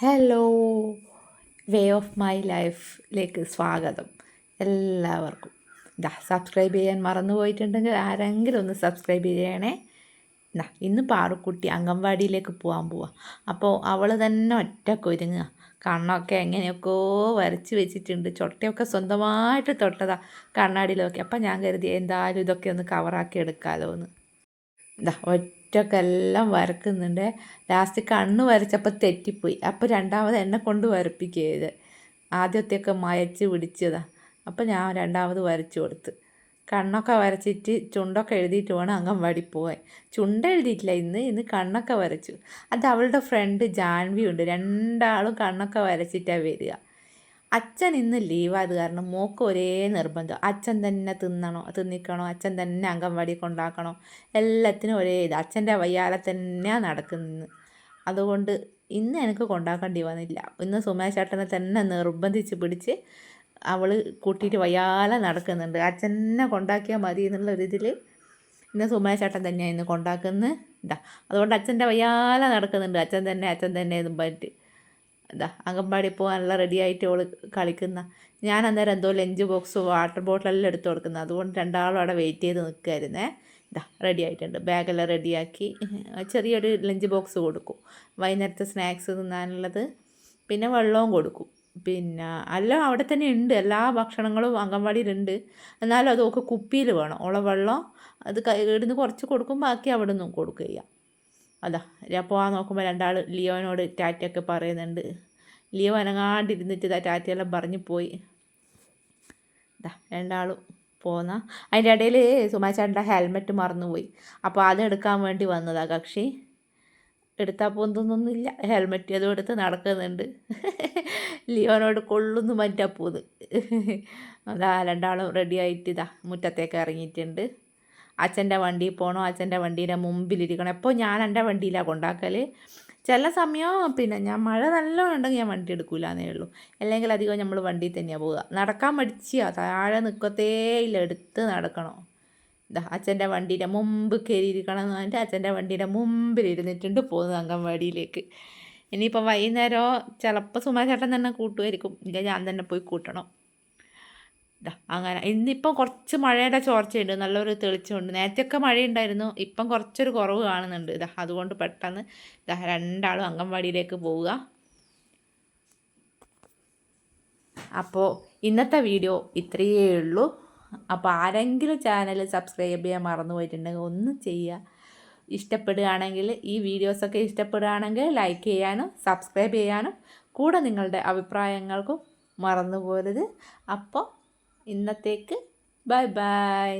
Hello way of my ലൈഫിലേക്ക് സ്വാഗതം എല്ലാവർക്കും. ഇതാ സബ്സ്ക്രൈബ് ചെയ്യാൻ മറന്നു പോയിട്ടുണ്ടെങ്കിൽ ആരെങ്കിലും ഒന്ന് സബ്സ്ക്രൈബ് ചെയ്യണേ. എന്നാ ഇന്ന് പാറുക്കുട്ടി അംഗൻവാടിയിലേക്ക് പോകാൻ പോവാം. അപ്പോൾ അവൾ തന്നെ ഒറ്റയ്ക്ക് ഒരുങ്ങുക കണ്ണൊക്കെ എങ്ങനെയൊക്കെയോ വരച്ച് വെച്ചിട്ടുണ്ട്. ചൊട്ടയൊക്കെ സ്വന്തമായിട്ട് തൊട്ടതാ കണ്ണാടിയിലൊക്കെ. അപ്പം ഞാൻ കരുതി എന്തായാലും ഇതൊക്കെ ഒന്ന് കവറാക്കി എടുക്കാമല്ലോ എന്ന് ഇതാ ഒറ്റക്കെല്ലാം വരക്കുന്നുണ്ട്. ലാസ്റ്റ് കണ്ണ് വരച്ചപ്പോൾ തെറ്റിപ്പോയി. അപ്പോൾ രണ്ടാമത് എന്നെ കൊണ്ട് വരപ്പിക്കുകയത് ആദ്യത്തെയൊക്കെ മയച്ച് പിടിച്ചതാണ് അപ്പോൾ ഞാൻ രണ്ടാമത് വരച്ചു കൊടുത്ത്. കണ്ണൊക്കെ വരച്ചിട്ട് ചുണ്ടൊക്കെ എഴുതിയിട്ട് വേണം അംഗൻവാടി പോകാൻ. ചുണ്ട് എഴുതിയിട്ടില്ല. ഇന്ന് ഇന്ന് കണ്ണൊക്കെ വരച്ചു. അത് അവളുടെ ഫ്രണ്ട് ജാൻവി ഉണ്ട്. രണ്ടാളും കണ്ണൊക്കെ വരച്ചിട്ടാണ് വരിക. അച്ഛൻ ഇന്ന് ലീവായത് കാരണം മോക്ക് ഒരേ നിർബന്ധം. അച്ഛൻ തന്നെ തിന്നണോ തിന്നിക്കണോ അച്ഛൻ തന്നെ അംഗൻവാടി കൊണ്ടാക്കണോ എല്ലാത്തിനും ഒരേ ഇത്. അച്ഛന്റെ വയ്യാലെ തന്നെയാണ് നടക്കുന്നത്. അതുകൊണ്ട് ഇന്ന് എനിക്ക് കൊണ്ടാക്കേണ്ടി വന്നില്ല. ഇന്ന് സുമേഷ് ചേട്ടനെ തന്നെ നിർബന്ധിച്ച് പിടിച്ച് അവൾ കൂട്ടിയിട്ട് വയ്യാലെ നടക്കുന്നുണ്ട്. അച്ഛനെ കൊണ്ടാക്കിയാൽ മതി എന്നുള്ള ഒരു ഇതിൽ ഇന്ന് സുമേഷ് ചേട്ടൻ തന്നെയാണ് ഇന്ന് കൊണ്ടാക്കുന്നത്. ഇതാ അതുകൊണ്ട് അച്ഛന്റെ വയ്യാലെ നടക്കുന്നുണ്ട്. അച്ഛൻ തന്നെ അച്ഛൻ തന്നെ എന്നും പറഞ്ഞിട്ട്. എന്താ അംഗൻവാടി പോകാനുള്ള റെഡി ആയിട്ട് ഓൾ കളിക്കുന്ന. ഞാൻ അന്നേരം എന്തോ ലഞ്ച് ബോക്സ് വാട്ടർ ബോട്ടിലെല്ലാം എടുത്തു കൊടുക്കുന്നത്. അതുകൊണ്ട് രണ്ടാളും അവിടെ വെയിറ്റ് ചെയ്ത് നിൽക്കുമായിരുന്നേ ഇതാ റെഡി ആയിട്ടുണ്ട്. ബാഗെല്ലാം റെഡിയാക്കി ചെറിയൊരു ലഞ്ച് ബോക്സ് കൊടുക്കും. വൈകുന്നേരത്തെ സ്നാക്സ് തിന്നാനുള്ളത്. പിന്നെ വെള്ളവും കൊടുക്കും. പിന്നെ എല്ലാം അവിടെ തന്നെ ഉണ്ട്. എല്ലാ ഭക്ഷണങ്ങളും അംഗൻവാടിയിലുണ്ട്. എന്നാലും അതൊക്കെ കുപ്പിയിൽ വേണം. ഉള്ള വെള്ളം അത് ഇവിടുന്ന് കുറച്ച് കൊടുക്കും. ബാക്കി അവിടെ നിന്നും കൊടുക്കുക അതാ ഞാൻ പോകാൻ നോക്കുമ്പോൾ രണ്ടാൾ ലിയോനോട് ടാറ്റയൊക്കെ പറയുന്നുണ്ട്. ലിയോ അനങ്ങാണ്ടിരുന്നിട്ട് ഇതാ ടാറ്റയെല്ലാം പറഞ്ഞു പോയി. ഇതാ രണ്ടാളും പോന്ന. അതിന്റെ ഇടയിൽ സുമാചാന്റെ ഹെൽമെറ്റ് മറന്നുപോയി. അപ്പോൾ അത് എടുക്കാൻ വേണ്ടി വന്നതാ കക്ഷി. എടുത്താൽ പോകുന്നൊന്നുമില്ല ഹെൽമെറ്റ് അതും എടുത്ത് നടക്കുന്നുണ്ട്. ലിയോനോട് കൊള്ളുന്നു മറ്റാ പോന്ന് അതാ രണ്ടാളും റെഡി ആയിട്ട് ഇതാ മുറ്റത്തേക്ക് ഇറങ്ങിയിട്ടുണ്ട്. അച്ഛന്റെ വണ്ടിയിൽ പോകണോ അച്ഛന്റെ വണ്ടീന്റെ മുമ്പിലിരിക്കണം? എപ്പോൾ ഞാൻ എന്റെ വണ്ടിയിലാണ് കൊണ്ടാക്കൽ ചില സമയം പിന്നെ ഞാൻ മഴ നല്ലോണം ഉണ്ടെങ്കിൽ ഞാൻ വണ്ടി എടുക്കില്ല എന്നേ ഉള്ളൂ. അല്ലെങ്കിൽ അധികം നമ്മൾ വണ്ടിയിൽ തന്നെയാണ് പോവുക. നടക്കാൻ മടിച്ചാ താഴെ നിൽക്കത്തേ ഇല്ല എടുത്ത് നടക്കണം? ഇതാ അച്ഛന്റെ വണ്ടീന്റെ മുമ്പ് കയറിയിരിക്കണം എന്ന് പറഞ്ഞിട്ട് അച്ഛന്റെ വണ്ടീന്റെ മുമ്പിൽ ഇരുന്നിട്ടുണ്ട് പോകുന്നത് അംഗൻവാടിയിലേക്ക്. ഇനിയിപ്പോൾ വൈകുന്നേരം ചിലപ്പോൾ സുമാചേട്ടൻ തന്നെ കൂട്ടുമായിരിക്കും ഇല്ല ഞാൻ തന്നെ പോയി കൂട്ടണം. അങ്ങനെ. ഇന്നിപ്പം കുറച്ച് മഴയുടെ ചോർച്ചയുണ്ട്. നല്ലൊരു തെളിച്ചമുണ്ട്. നേരത്തെയൊക്കെ മഴയുണ്ടായിരുന്നു. ഇപ്പം കുറച്ചൊരു കുറവ് കാണുന്നുണ്ട്. ഇതാ അതുകൊണ്ട് പെട്ടെന്ന് ഇതാ രണ്ടാളും അംഗൻവാടിയിലേക്ക് പോവുക. അപ്പോൾ ഇന്നത്തെ വീഡിയോ ഇത്രയേ ഉള്ളൂ. അപ്പോൾ ആരെങ്കിലും ചാനൽ സബ്സ്ക്രൈബ് ചെയ്യാൻ മറന്നു പോയിട്ടുണ്ടെങ്കിൽ ഒന്ന് ചെയ്യുക. ഇഷ്ടപ്പെടുകയാണെങ്കിൽ ഈ വീഡിയോസൊക്കെ ഇഷ്ടപ്പെടുകയാണെങ്കിൽ ലൈക്ക് ചെയ്യാനും സബ്സ്ക്രൈബ് ചെയ്യാനും കൂടെ നിങ്ങളുടെ അഭിപ്രായങ്ങൾക്കും മറന്നു പോരുത്. അപ്പോൾ ഇന്നത്തേക്ക് ബൈ ബൈ.